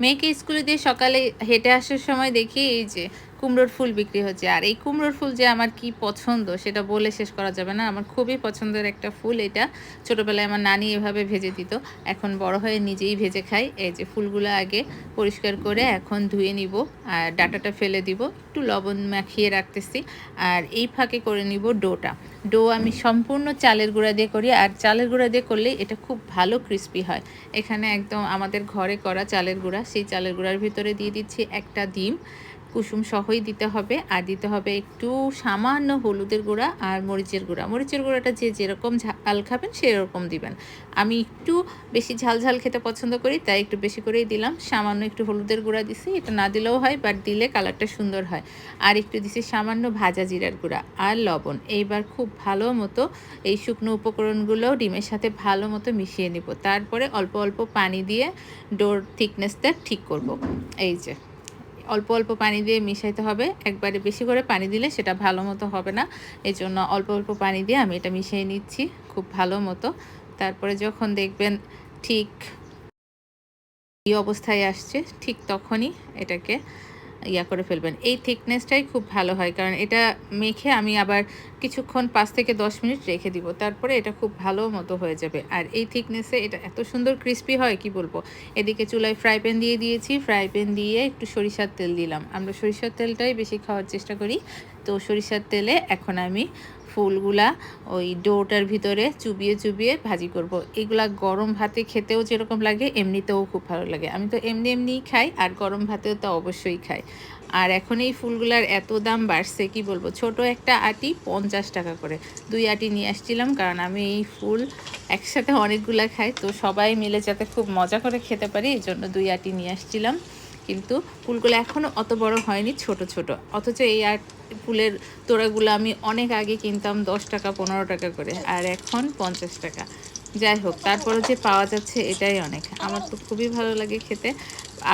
মেয়েকে স্কুলে দিয়ে সকালে হেঁটে আসার সময় দেখি এই যে কুমড়োর ফুল বিক্রি হচ্ছে। আর এই কুমড়োর ফুল যে আমার কি পছন্দ, সেটা বলে শেষ করা যাবে না। আমার খুবই পছন্দের একটা ফুল এটা। ছোটোবেলায় আমার নানি এভাবে ভেজে দিত। এখন বড় হয়ে নিজেই ভেজে খাই। এই যে ফুলগুলো আগে পরিষ্কার করে এখন ধুয়ে নিব আর ডাটাটা ফেলে দিব। একটু লবণ মাখিয়ে রাখতেছি। আর এই ফাঁকে করে নিব ডোটা। ডো আমি সম্পূর্ণ চালের গুঁড়া দিয়ে করি। আর চালের গুঁড়া দিয়ে করলে এটা খুব ভালো ক্রিস্পি হয়। এখানে একদম আমাদের ঘরে করা চালের গুঁড়া। সেই চালের গুঁড়ার ভিতরে দিয়ে দিচ্ছি একটা ডিম। কুসুম সহই দিতে হবে। আর দিতে হবে একটু সামান্য হলুদের গুঁড়া আর মরিচের গুঁড়া। মরিচের গুঁড়াটা যে যেরকম ঝাল খাবেন সেরকম দিবেন। আমি একটু বেশি ঝাল ঝাল খেতে পছন্দ করি, তাই একটু বেশি করেই দিলাম। সামান্য একটু হলুদের গুঁড়া দিছি। এটা না দিলেও হয় বাট দিলে কালারটা সুন্দর হয়। আর একটু দিছি সামান্য ভাজা জিরার গুঁড়া আর লবণ। এইবার খুব ভালো মতো এই শুকনো উপকরণগুলো ডিমের সাথে ভালো মতো মিশিয়ে নিব। তারপরে অল্প অল্প পানি দিয়ে ডোর থিকনেসটা ঠিক করব। এই যে। অল্প অল্প পানি দিয়ে মিশাইতে হবে। একবারে বেশি করে পানি দিলে সেটা ভালো মতো হবে না। এই জন্য অল্প অল্প পানি দিয়ে আমি এটা মিশিয়ে নিচ্ছি খুব ভালো মতো। তারপরে যখন দেখবেন ঠিক এই অবস্থায় আসছে, ঠিক তখনই এটাকে ইয়া করে ফেলবেন। এই থিকনেসটাই খুব ভালো হয়, কারণ এটা মেখে আমি আবার কিছুক্ষণ পাঁচ থেকে দশ মিনিট রেখে দিব, তারপরে এটা খুব ভালো মতো হয়ে যাবে। আর এই থিকনেসে এটা এত সুন্দর ক্রিস্পি হয়, কি বলব? এদিকে চুলায় ফ্রাই প্যান দিয়ে দিয়েছি ফ্রাই প্যান দিয়ে একটু সরিষার তেল দিলাম। আমরা সরিষার তেলটাই বেশি খাওয়ার চেষ্টা করি। তো সরিষার তেলে এখন আমি ফুলগুলা ওই ডোটার ভিতরে চুবিয়ে চুবিয়ে ভাজি করব। এগুলা গরম ভাতে খেতেও যেরকম লাগে, এমনিতেও খুব ভালো লাগে। আমি তো এমনি এমনিই খাই, আর গরম ভাতেও তো অবশ্যই খাই। আর এখন এই ফুলগুলার এত দাম বাড়ছে, কি বলব? ছোট একটা আটি পঞ্চাশ টাকা করে। দুই আটি নিয়ে আসছিলাম, কারণ আমি এই ফুল একসাথে অনেকগুলা খাই, তো সবাই মিলে যাতে খুব মজা করে খেতে পারি, এই জন্য দুই আটি নিয়ে আসছিলাম। কিন্তু ফুলগুলো এখনও অত বড় হয়নি, ছোট ছোট। অথচ এই আর ফুলের তোড়াগুলো আমি অনেক আগে কিনতাম দশ টাকা পনেরো টাকা করে আর এখন পঞ্চাশ টাকা। যাই হোক তারপরে যে পাওয়া যাচ্ছে এটাই অনেক। আমার তো খুবই ভালো লাগে খেতে।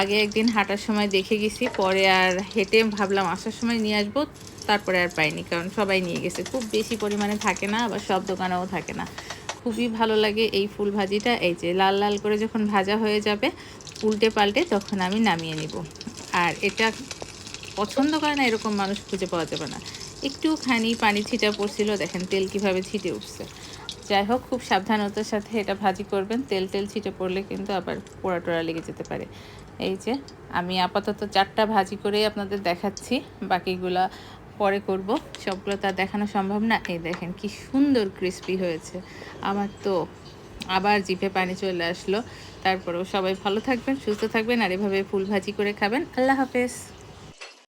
আগে একদিন হাঁটার সময় দেখে গেছি পরে আর হেঁটে ভাবলাম আসার সময় নিয়ে আসব তারপরে আর পাইনি কারণ সবাই নিয়ে গেছে। খুব বেশি পরিমাণে থাকে না আবার সব দোকানেও থাকে না। খুবই ভালো লাগে এই ফুল ভাজিটা। এই যে লাল লাল করে যখন ভাজা হয়ে যাবে উল্টে পাল্টে তখন আমি নামিয়ে নিব। আর এটা পছন্দ করে না, এরকম মানুষ খুঁজে পাওয়া যাবে না। একটুখানি পানি ছিটা পড়ছিল, দেখেন তেল কীভাবে ছিটে উঠছে। যাই হোক, খুব সাবধানতার সাথে এটা ভাজি করবেন। তেল তেল ছিটে পড়লে কিন্তু আবার পোড়া টোড়া লেগে যেতে পারে। এই যে, আমি আপাতত চারটা ভাজি করেই আপনাদের দেখাচ্ছি। বাকিগুলা পরে করব। সবগুলো তার দেখানো সম্ভব না। এই দেখেন কি সুন্দর ক্রিস্পি হয়েছে। আমার তো আবার জিভে পানি চলে আসলো। তারপরেও সবাই ভালো থাকবেন, সুস্থ থাকবেন, আর এভাবে ফুল ভাজি করে খাবেন। আল্লাহ হাফেজ।